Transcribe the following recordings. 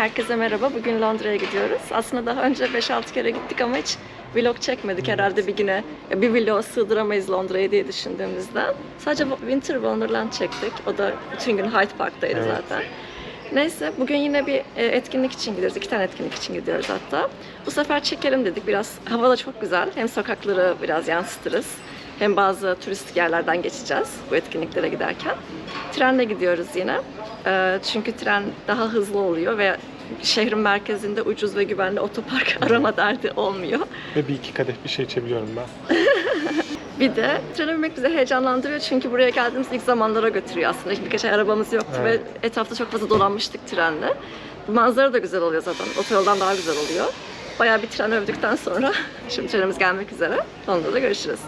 Herkese merhaba. Bugün Londra'ya gidiyoruz. Aslında daha önce 5-6 kere gittik ama hiç vlog çekmedik herhalde bir güne. Bir vlog sığdıramayız Londra'ya diye düşündüğümüzden. Sadece Winter Wonderland çektik. O da bütün gün Hyde Park'taydı Evet. zaten. Neyse bugün yine bir e, etkinlik için gidiyoruz. İki tane etkinlik için gidiyoruz hatta. Bu sefer çekelim dedik biraz. Hava da çok güzel. Hem sokakları biraz yansıtırız. Hem bazı turistik yerlerden geçeceğiz bu etkinliklere giderken. Trenle gidiyoruz yine. E, çünkü tren daha hızlı oluyor ve şehrin merkezinde ucuz ve güvenli otopark arama derdi olmuyor. Ve bir iki kadeh bir şey içebiliyorum ben. Bir de trene binmek bizi heyecanlandırıyor çünkü buraya geldiğimiz ilk zamanlara götürüyor aslında. Birkaç ay arabamız yoktu Evet. ve etrafta çok fazla dolanmıştık trenle. Manzara da güzel oluyor zaten. Otoyoldan daha güzel oluyor. Bayağı bir tren övdükten sonra şimdi trenimiz gelmek üzere. Onda da görüşürüz.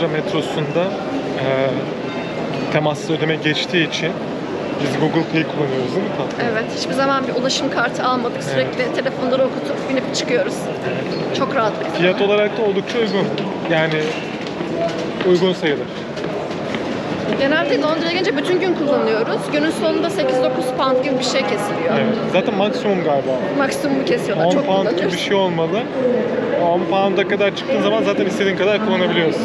Londra metrosunda e, temaslı ödeme geçtiği için biz Google Pay kullanıyoruz değil mi tatlım? Evet, hiçbir zaman bir ulaşım kartı almadık. Sürekli telefonları okutup binip çıkıyoruz. Çok rahat bir Fiyat olarak da oldukça uygun. Yani uygun sayılır. Genelde Londra'ya gelince bütün gün kullanıyoruz. Günün sonunda 8-9 pound gibi bir şey kesiliyor. Evet. Zaten maksimum galiba. Maksimumu kesiyorlar. 10 Çok pound gibi bir şey olmalı. 10 pound'a kadar çıktığın zaman zaten istediğin kadar kullanabiliyorsun.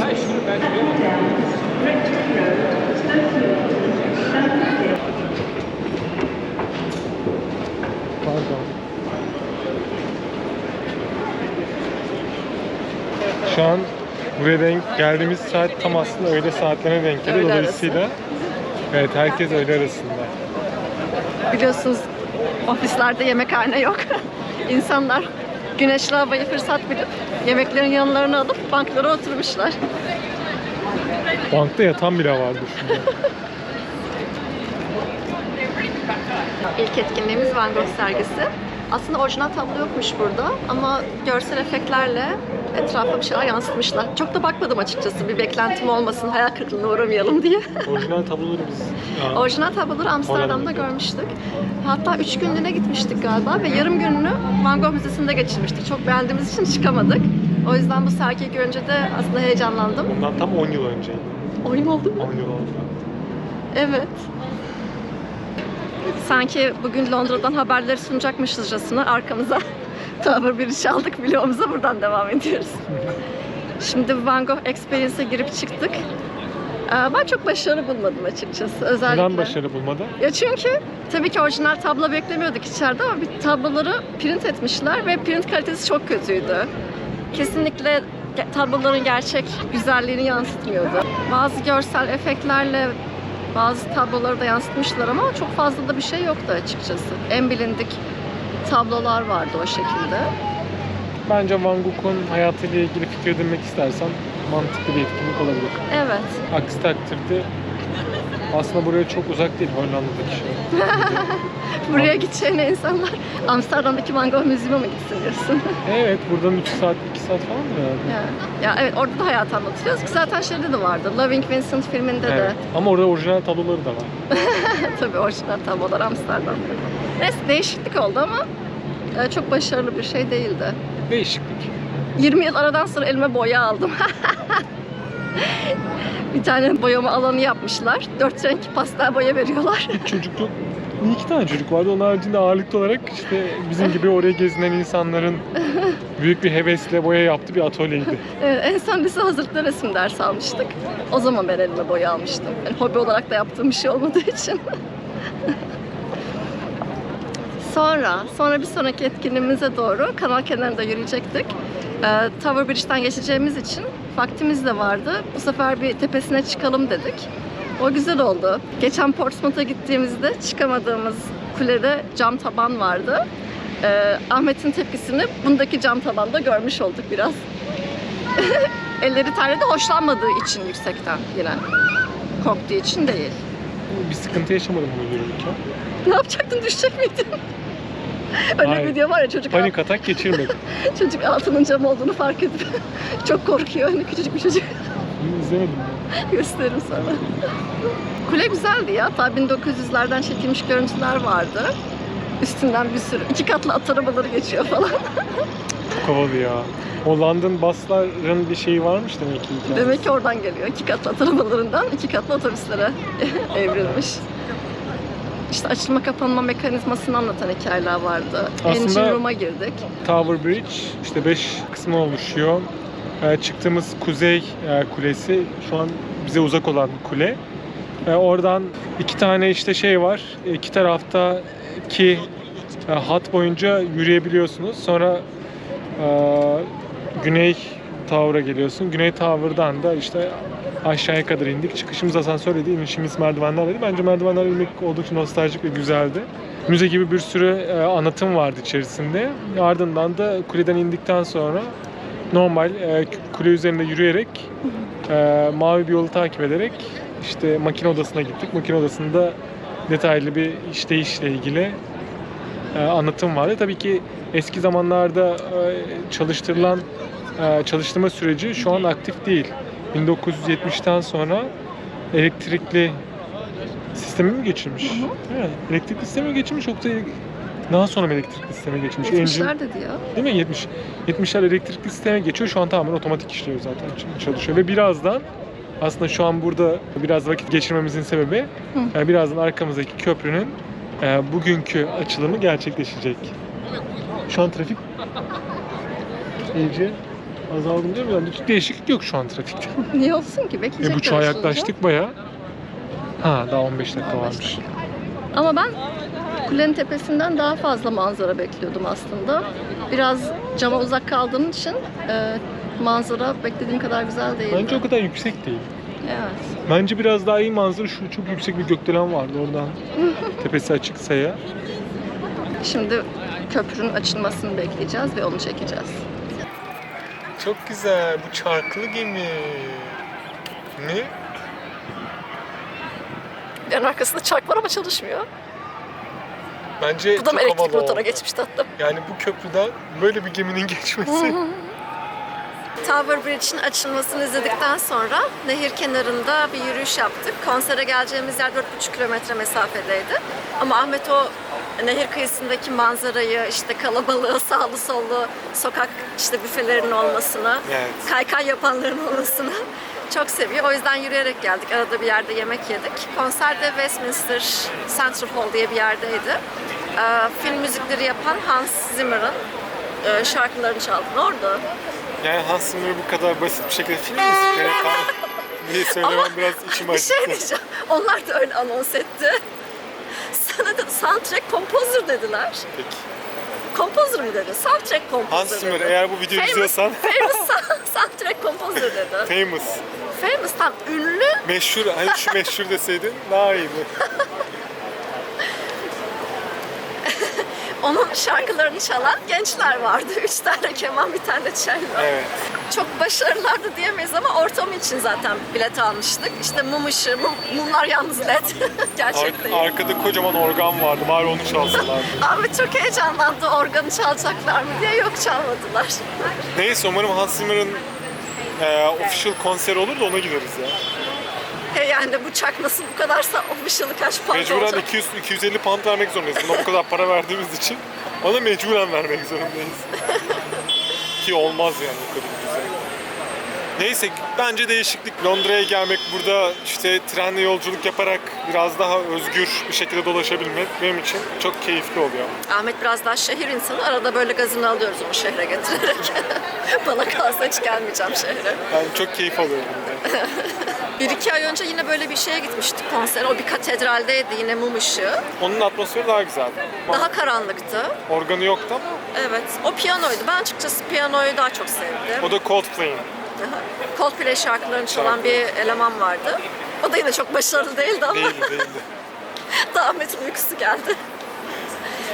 Pardon. Şu an buraya denk geldiğimiz saat tam aslında öğle saatlerine denk geliyor. Öğle Dolayısıyla evet herkes öğle arasında. Biliyorsunuz ofislerde yemekhane yok. İnsanlar güneşli havayı fırsat bilip yemeklerin yanlarına alıp banklara oturmuşlar. Bankta yatan bile vardı şurada. İlk etkinliğimiz Van Gogh sergisi. Aslında orijinal tablo yokmuş burada ama görsel efektlerle etrafa bir şeyler yansıtmışlar. Çok da bakmadım açıkçası bir beklentim olmasın, hayal kırıklığına uğramayalım diye. Orijinal tabloları biz Aa, Orijinal tabloları Amsterdam'da görmüştük. Hatta üç günlüğüne gitmiştik galiba ve yarım gününü Van Gogh Müzesi'nde geçirmiştik. Çok beğendiğimiz için çıkamadık. O yüzden bu sergiyi görünce de aslında heyecanlandım. bundan tam 10 yıl önce. Oyun oldu mu? 10 yıl oldu. Evet. Sanki bugün Londra'dan haberleri sunacakmışızcasına arkamıza Tower Bridge aldık vlogumuza buradan devam ediyoruz. Şimdi Van Gogh Experience'e girip çıktık. Ee, Ben çok başarılı bulmadım açıkçası. Özellikle. Neden başarı bulmadı? Ya çünkü tabii ki orijinal tablo beklemiyorduk içeride ama bir tabloları print etmişler ve print kalitesi çok kötüydü. Kesinlikle tabloların gerçek güzelliğini yansıtmıyordu. Bazı görsel efektlerle bazı tabloları da yansıtmışlar ama çok fazla da bir şey yoktu açıkçası. En bilindik tablolar vardı o şekilde. Bence Van Gogh'un hayatıyla ilgili fikir edinmek istersen mantıklı bir etkinlik olabilir. Evet. Aksi takdirde aslında buraya çok uzak değil Hollanda'daki şey. Buraya gideceğine insanlar Amsterdam'daki Van Gogh Müzesi'ne mi gitsin diyorsun? Evet buradan 3 saat 2 saat falan mı yani? Ya, ya evet orada da hayat anlatıyoruz ki zaten şeyde de vardı. Loving Vincent filminde de. Evet. Ama orada orijinal tabloları da var. Tabii orijinal tablolar Amsterdam'da. Neyse değişiklik oldu ama e, çok başarılı bir şey değildi. Değişiklik. 20 yıl aradan sonra elime boya aldım. bir tane boyama alanı yapmışlar. Dört renk pastel boya veriyorlar. Çocuk yok. Bir iki tane çocuk vardı. Onun haricinde ağırlıklı olarak işte bizim gibi oraya gezinen insanların büyük bir hevesle boya yaptığı bir atölyeydi. Evet, en son lise hazırlıkta resim dersi almıştık. O zaman ben elime boya almıştım. Yani hobi olarak da yaptığım bir şey olmadığı için. sonra, sonra bir sonraki etkinliğimize doğru kanal kenarında yürüyecektik. Ee, Tower Bridge'den geçeceğimiz için vaktimiz de vardı. Bu sefer bir tepesine çıkalım dedik. O güzel oldu. Geçen Portsmouth'a gittiğimizde çıkamadığımız kulede cam taban vardı. Ee, Ahmet'in tepkisini bundaki cam tabanda görmüş olduk biraz. Elleri terledi hoşlanmadığı için yüksekten yine. Korktuğu için değil. Bir sıkıntı yaşamadım bunu yürürken. Ne yapacaktın düşecek miydin? Öyle Hayır. bir video var ya çocuk, Panik atak geçirmedim. çocuk altının cam olduğunu fark edip çok korkuyor. Hani küçücük bir çocuk. İzlemedim ben. Gösteririm sonra. Kule güzeldi ya. Ta 1900'lerden çekilmiş görüntüler vardı. Üstünden bir sürü iki katlı at arabaları geçiyor falan. Çok havalı ya. O London busların bir şeyi varmış demek ki hikayesi. Demek ki oradan geliyor. İki katlı at arabalarından iki katlı otobüslere evrilmiş. İşte açılma kapanma mekanizmasını anlatan hikayeler vardı. Aslında- Engine Room'a girdik. Tower Bridge işte 5 kısmı oluşuyor. Ee, çıktığımız kuzey e, kulesi şu an bize uzak olan kule. Ee, oradan iki tane işte şey var. İki taraftaki e, hat boyunca yürüyebiliyorsunuz. Sonra e, güney Tower'a geliyorsun. Güney Tower'dan da işte aşağıya kadar indik. Çıkışımız asansörleydi, inişimiz merdivenlerleydi. Bence merdivenler inmek oldukça nostaljik ve güzeldi. Müze gibi bir sürü e, anlatım vardı içerisinde. Ardından da kuleden indikten sonra normal e, kule üzerinde yürüyerek e, mavi bir yolu takip ederek işte makine odasına gittik. Makine odasında detaylı bir işleyişle ilgili e, anlatım vardı. Tabii ki eski zamanlarda e, çalıştırılan e, çalıştırma süreci şu an aktif değil. 1970'ten sonra elektrikli sisteme mi geçilmiş? Evet, elektrikli sisteme mi geçilmiş yoksa daha sonra elektrikli sisteme? Engine- 70'ler dedi ya. Değil mi? 70. 70'ler elektrikli sisteme geçiyor. Şu an tamamen otomatik işliyor zaten. ç- Çalışıyor. Ve birazdan aslında şu an burada biraz vakit geçirmemizin sebebi Hı. e, birazdan arkamızdaki köprünün e, bugünkü açılımı gerçekleşecek. Şu an trafik iyice azaldı değil mi? Yani hiç değişiklik yok şu an trafikte. Niye olsun ki? E Bekleyecekler buçuğa yaklaştık baya. Ha daha 15 dakika 15 varmış. Ama ben kulenin tepesinden daha fazla manzara bekliyordum aslında. Biraz cama uzak kaldığım için e, manzara beklediğim kadar güzel değildi. Bence o kadar yüksek değil. Evet. Bence biraz daha iyi manzara şu çok yüksek bir gökdelen vardı oradan. Tepesi açıksa ya. Şimdi köprünün açılmasını bekleyeceğiz ve onu çekeceğiz. Çok güzel. Bu çarklı gemi. Ne? En arkasında çark var ama çalışmıyor. Bence Bu da mı çok elektrik havalı motora oldu. geçmiş tatlım? Yani bu köprüden böyle bir geminin geçmesi. Tower Bridge'in açılmasını izledikten sonra nehir kenarında bir yürüyüş yaptık. Konsere geleceğimiz yer 4,5 kilometre mesafedeydi. Ama Ahmet o nehir kıyısındaki manzarayı, işte kalabalığı, sağlı sollu sokak işte büfelerin olmasını, Evet. kaykay yapanların olmasını çok seviyor. O yüzden yürüyerek geldik. Arada bir yerde yemek yedik. Konser de Westminster Central Hall diye bir yerdeydi. Ee, film müzikleri yapan Hans Zimmer'ın e, şarkılarını çaldın orada. yani Hans Zimmer'ı bu kadar basit bir şekilde film müzikleri falan diye söylemem biraz içim Bir acıttı. şey diyeceğim. Onlar da öyle anons etti. Sana da soundtrack composer dediler. Peki. Composer mı dedi? Soundtrack composer Hans Zimmer dedi. eğer bu videoyu Famous, izliyorsan famous sound- soundtrack composer dedi. famous. famous tam ünlü Meşhur, hani şu meşhur deseydin daha iyiydi. onun şarkılarını çalan gençler vardı. Üç tane keman, bir tane cello. Evet. Çok başarılılardı diyemeyiz ama ortam için zaten bilet almıştık. İşte mum ışığı, mum- mumlar yalnız led. Gerçekten. Ar- arkada kocaman organ vardı. Bari onu çalsalardı. Ahmet çok heyecanlandı organı çalacaklar mı diye yok çalmadılar. Neyse umarım Hans Zimmer'ın e, official konseri olur da ona gideriz ya. Yani bu çakması bu kadarsa official'ı kaç pound Mecburen olacak? 200 250 pound vermek zorundayız. Buna bu kadar para verdiğimiz için ona mecburen vermek zorundayız. Ki olmaz yani o kadar güzel. Neyse bence değişiklik. Londra'ya gelmek, burada işte trenle yolculuk yaparak biraz daha özgür bir şekilde dolaşabilmek benim için çok keyifli oluyor. Ahmet biraz daha şehir insanı. Arada böyle gazını alıyoruz onu şehre getirerek. Bana kalsa hiç gelmeyeceğim şehre. Ben çok keyif alıyorum. bundan. Bir iki ay önce yine böyle bir şeye gitmiştik konser. O bir katedraldeydi yine mum ışığı. Onun atmosferi daha güzeldi. Daha karanlıktı. Organı yoktu ama Evet. O piyanoydu. Ben açıkçası piyanoyu daha çok sevdim. o da Coldplay'in. Coldplay şarkılarını çalan bir eleman vardı. O da yine çok başarılı değildi ama Değildi değildi. da Ahmet'in uykusu geldi.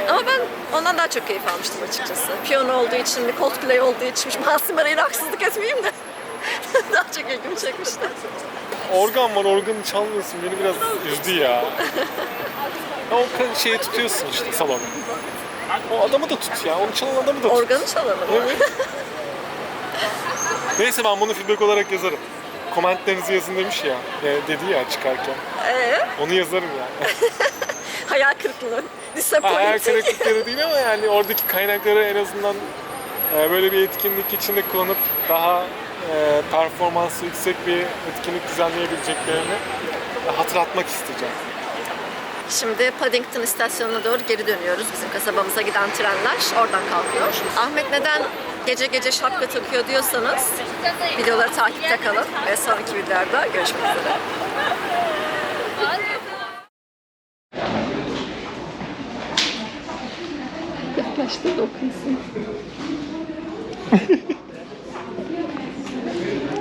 Ama ben ondan daha çok keyif almıştım açıkçası. Piyano olduğu için mi, Coldplay olduğu için mi, Mahsun Aray'ın haksızlık etmeyeyim de daha çok ilgimi çekmişti. Organ var, organı çalmıyorsun. Beni biraz üzdü ya. ya o şeyi tutuyorsun işte salon. O adamı da tut ya. Onu çalan adamı da tut. Organı çalalım. Evet. Neyse ben bunu feedback olarak yazarım. Komentlerinizi yazın demiş ya. e, dedi ya çıkarken. Ee, Onu yazarım ya. hayal kırıklığı. Disappointing. Hayal kırıklıkları değil ama yani oradaki kaynakları en azından e, böyle bir etkinlik içinde kullanıp daha e, performansı yüksek bir etkinlik düzenleyebileceklerini hatırlatmak isteyeceğim. Şimdi Paddington istasyonuna doğru geri dönüyoruz. Bizim kasabamıza giden trenler oradan kalkıyor. Ahmet neden gece gece şapka takıyor diyorsanız videoları takipte kalın ve sonraki videolarda görüşmek üzere. Yaklaştı dokunsın.